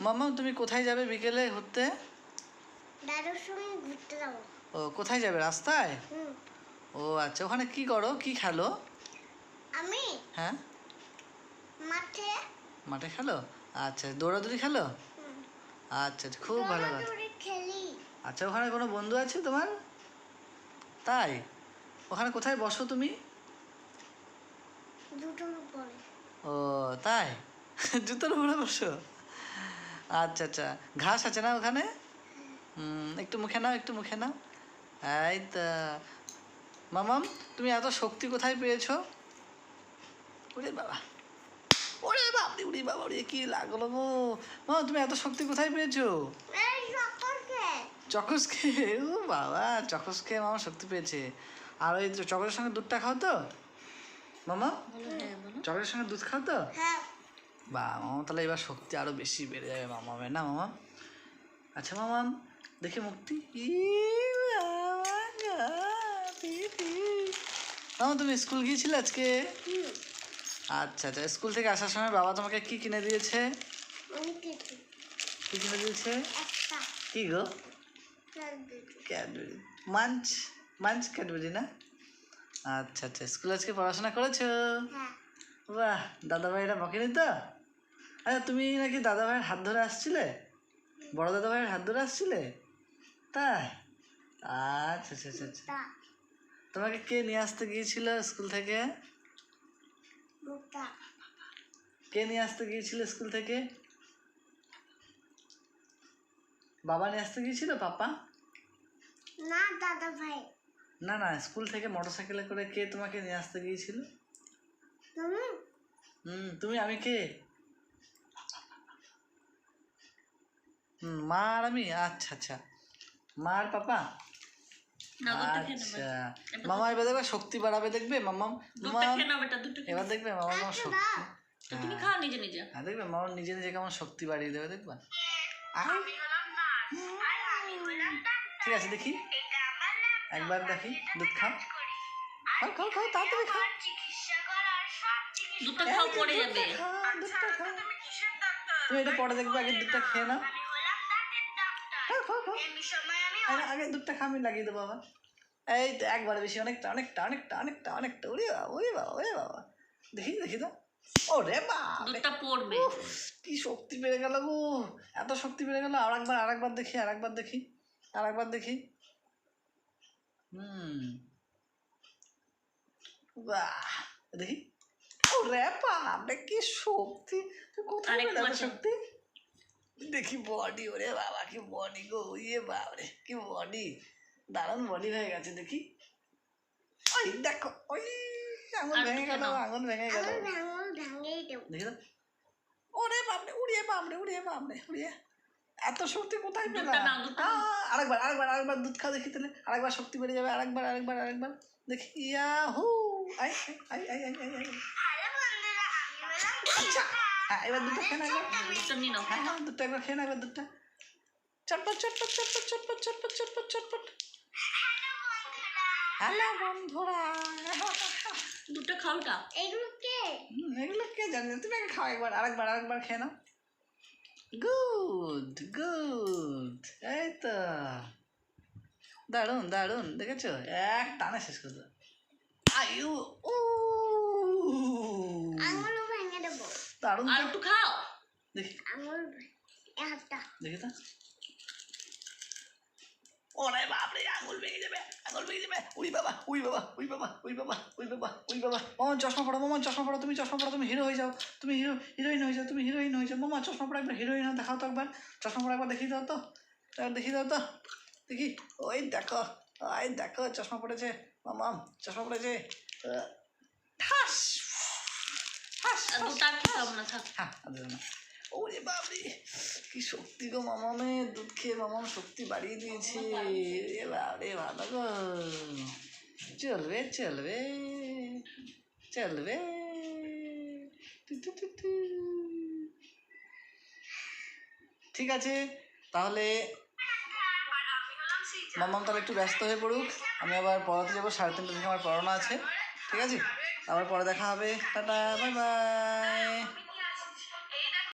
মাম্মাম তুমি কোথায় যাবে বিকেলে ঘুরতে? দাদুর সঙ্গে ঘুরতে যাব। ও কোথায় যাবে? রাস্তায়? ও আচ্ছা ওখানে কি করো? কি খেলো? আমি? হ্যাঁ? মাঠে। মাঠে খেলো? আচ্ছা দৌড়াদৌড়ি খেলো? আচ্ছা খুব ভালো কথা আচ্ছা ওখানে কোনো বন্ধু আছে তোমার? তাই? ওখানে কোথায় বসো তুমি? ও তাই? জুতোর উপরে বসো? আচ্ছা আচ্ছা। ঘাস আছে না ওখানে? একটু মুখে নাও একটু মুখে নাও। এই তা। মামাম তুমি এত শক্তি কোথায় পেয়েছ? ওরে বাবা। ওরে বাপরে উড়ি বাবা উড়ি কি লাগল গো। মামা তুমি এত শক্তি কোথায় পেয়েছ? চকস খেয়ে। ও বাবা চকস খেয়ে মামা শক্তি পেয়েছে। আর ওই চকলের সঙ্গে দুধটা খাও তো? মামা চকলের সঙ্গে দুধ খাও তো? হ্যাঁ। বা মামা তাহলে এবার শক্তি আরও বেশি বেড়ে যাবে মামামের না মামা? আচ্ছা মামাম দেখে মুক্তি। মামা তুমি স্কুল গিয়েছিলে আজকে? আচ্ছা আচ্ছা স্কুল থেকে আসার সময় বাবা তোমাকে কি কিনে দিয়েছে? কি কিনে দিয়েছে? কি গো? ক্যাডবেরি। মাঞ্চ মাঞ্চ ক্যাডবেরি না? আচ্ছা আচ্ছা স্কুল আজকে পড়াশোনা করেছ? হ্যাঁ। বাহ দাদা ভাইরা বকেনি তো? আচ্ছা তুমি নাকি দাদা ভাইয়ের হাত ধরে আসছিলে? বড় দাদা ভাইয়ের হাত ধরে আসছিলে? তাই? আচ্ছা আচ্ছা আচ্ছা আচ্ছা। তোমাকে কে নিয়ে আসতে গিয়েছিল স্কুল থেকে? কে নিয়ে আসতে গিয়েছিল স্কুল থেকে? বাবা নিয়ে আসতে গিয়েছিল পাপা? না দাদা ভাই না না স্কুল থেকে মোটর সাইকেলে করে কে তোমাকে নিয়ে আসতে গিয়েছিল? তুমি? হুম তুমি আমি কে? হুম মা আর আমি আচ্ছা আচ্ছা। মা আর পাপা আচ্ছা। মামা এবার দেখবে শক্তি বাড়াবে দেখবে? মামাম এবার দেখবে মামা আমার আচ্ছা, শক্তি তুমি খাও নিজে নিজে। হ্যাঁ দেখবে মামা নিজে নিজে কেমন শক্তি বাড়িয়ে দেবে দেখবা? ঠিক আছে দেখি। একবার দেখি দুধ খাও। খাও খাও খাও তাড়াতাড়ি খাও। দুধটা খাও পড়ে যাবে। খাও, দুধটা খাও তুমি এটা পরে দেখবে আগে দুধটা খেয়ে নাও। আরে আগে দুধটা খা লাগিয়ে দেবো আবার এই তো একবার বেশি অনেকটা অনেকটা অনেকটা অনেকটা অনেকটা। ওরে বাবা ওরে বাবা ওরে বাবা। দেখি দেখি তো। ওরে বাবা পড়বে। কি শক্তি বেড়ে গেল গো। এত শক্তি বেড়ে গেল। আর একবার আর একবার দেখি আর একবার দেখি আর একবার দেখি। হুম। বাহ দেখি। ওরে বাবা কি শক্তি। তুই কোথায়। শক্তি? দেখি বডি ওরে বাবা কি বডি গো ইয়ে বাবারে কি বডি। দারুণ বডি হয়ে গেছে দেখি। ওই দেখো ওই আঙুল ভেঙে গেল। আঙুল ভেঙে গেল। দেখি ওরে বাপরে উড়িয়ে বাপরে উড়িয়ে বাপরে উড়িয়ে। এত শক্তি কোথায়। আহ, আরেকবার আরেকবার আরেকবার দুধ খাও দেখি তাহলে। আরেকবার শক্তি বেড়ে যাবে আরেকবার আরেকবার আরেকবার। দেখি ইয়াহু! আই আই আই আই আই আই আচ্ছা। এবার খেয়ে না নাও। হ্যাঁ হ্যাঁ দুধটা একবার খেয়ে না একবার দুধটা চটপট চটপট চটপট চটপট চটপট চটপট চটপট। হ্যালো বন্ধুরা। দুধটা খাওটা এগুলো কে? এগুলো কে জানে? তুমি আগে খাও একবার আরেকবার আরেকবার খেয়ে নাও। গুড গুড এই তো। দারুণ দারুণ দেখেছ? এক টানে শেষ করে দিল আয়ু দারুণ আর একটু খাও। দেখি। দেখি তো। ওরে বাপরে আঙুল ভেঙে যাবে আঙুল ভেঙে যাবে। উই বাবা উই বাবা উই বাবা উই বাবা উই বাবা উই বাবা। মামা চশমা পড়ো মামা চশমা পড়ো তুমি চশমা পড়ো তুমি হিরো হয়ে যাও তুমি হিরো হিরোইন হয়ে যাও তুমি হিরোইন হয়ে যাও। মামা চশমা পড়ো একবার হিরোইন দেখাও তো একবার। চশমা পড়ো একবার দেখিয়ে দাও তো। দেখিয়ে দাও তো। দেখি ওই দেখো ওই দেখো চশমা পড়েছে। মামা চশমা পড়েছে। খেতে হবে না ওরে বাবরে কি শক্তি গো মামামে দুধ খেয়ে মামাম শক্তি বাড়িয়ে দিয়েছে। এ বাবরে ভালো গো। চলবে চলবে চলবে। ঠিক আছে, তাহলে মামাম তাহলে একটু ব্যস্ত হয়ে পড়ুক। আমি আবার পড়াতে যাব, সাড়ে তিনটে থেকে আমার পড়ানো আছে। ঠিক আছে? আবার পরে দেখা হবে। Tata bye bye.